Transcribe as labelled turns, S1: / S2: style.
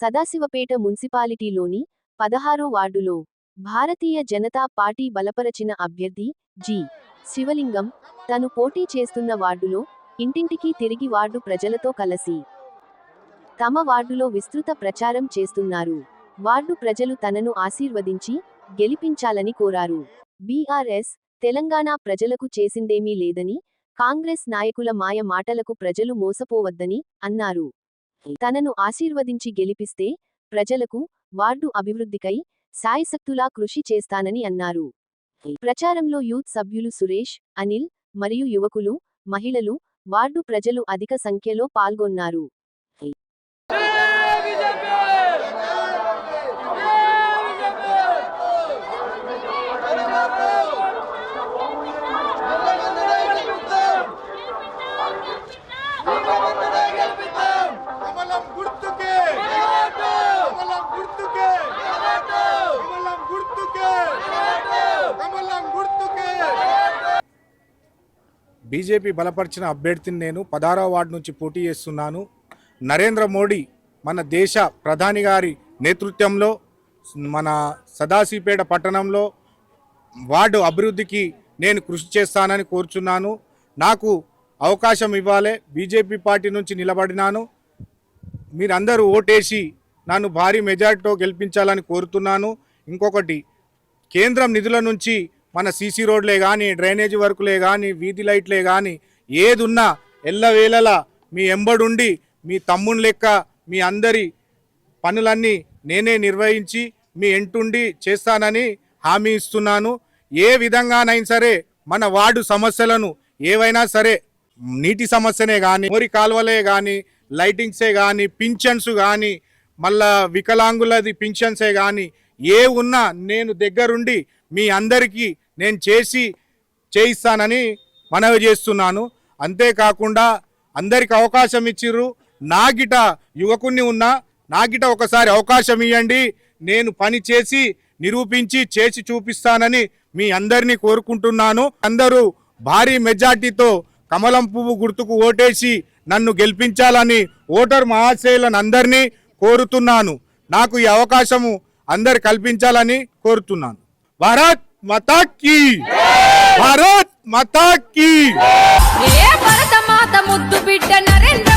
S1: సదాశివపేట మున్సిపాలిటీలోని పదహారో వార్డులో భారతీయ జనతా పార్టీ బలపరచిన అభ్యర్థి జి. శివలింగం తను పోటీ చేస్తున్న వార్డులో ఇంటింటికి తిరిగి వార్డు ప్రజలతో కలసి తమ వార్డులో విస్తృత ప్రచారం చేస్తున్నారు. వార్డు ప్రజలు తనను ఆశీర్వదించి గెలిపించాలని కోరారు. బీఆర్ఎస్ తెలంగాణ ప్రజలకు చేసిందేమీ లేదని కాంగ్రెస్ నాయకుల మాయ మాటలకు ప్రజలు మోసపోవద్దని అన్నారు. తనను ఆశీర్వదించి గెలిపిస్తే ప్రజలకు వార్డు అభివృద్ధికై సాయశక్తులా కృషి చేస్తానని అన్నారు. ప్రచారంలో యూత్ సభ్యులు సురేష్ అనిల్ మరియు యువకులు మహిళలు వార్డు ప్రజలు అధిక సంఖ్యలో పాల్గొన్నారు
S2: కమలం గుర్తుకే కమలం గుర్తుకే కమలం గుర్తుకే కమలం గుర్తుకే బీజేపీ బలపరిచిన అభ్యర్థిని నేను పదారో వార్డు నుంచి పోటీ చేస్తున్నాను. నరేంద్ర మోడీ మన దేశ ప్రధాని గారి నేతృత్వంలో మన సదాశివపేట పట్టణంలో వార్డు అభివృద్ధికి నేను కృషి చేస్తానని కోరుచున్నాను. నాకు అవకాశం ఇవ్వాలి బీజేపీ పార్టీ నుంచి నిలబడినాను. మీరందరూ ఓటేసి నన్ను భారీ మెజార్టీతో గెలిపించాలని కోరుతున్నాను. ఇంకొకటి కేంద్రం నిధుల నుంచి మన సీసీ రోడ్లే కానీ డ్రైనేజీ వర్కులే కానీ వీధి లైట్లే కానీ ఏది ఉన్నా ఎల్లవేళలా మీ ఎంబడుండి మీ తమ్ముని లెక్క మీ అందరి పనులన్నీ నేనే నిర్వహించి మీ ఎంటుండి చేస్తానని హామీ ఇస్తున్నాను. ఏ విధంగానైనా సరే మన వార్డు సమస్యలను ఏవైనా సరే నీటి సమస్యనే కానీ మోరి కాలువలే కానీ లైటింగ్సే కానీ పింఛన్స్ కానీ మళ్ళా వికలాంగులది పింఛన్సే కానీ ఏ ఉన్నా నేను దగ్గరుండి మీ అందరికీ నేను చేసి చేయిస్తానని మనవి చేస్తున్నాను. అంతేకాకుండా అందరికి అవకాశం ఇచ్చిర్రు. నాగిట యువకుణ్ణి ఉన్నా నాగిట ఒకసారి అవకాశం ఇవ్వండి నేను పని చేసి నిరూపించి చేసి చూపిస్తానని మీ అందరినీ కోరుకుంటున్నాను. అందరూ భారీ మెజార్టీతో కమలం పువ్వు గుర్తుకు ఓటేసి నన్ను గెలిపించాలని ఓటర్ మహాశయులను అందరినీ కోరుతున్నాను. నాకు ఈ అవకాశము అందరు కల్పించాలని కోరుతున్నాను. భారత్ మతాకి భారత్ మతాకి
S3: ఏ భరత మాత ముద్దు బిడ్డ నరేంద్ర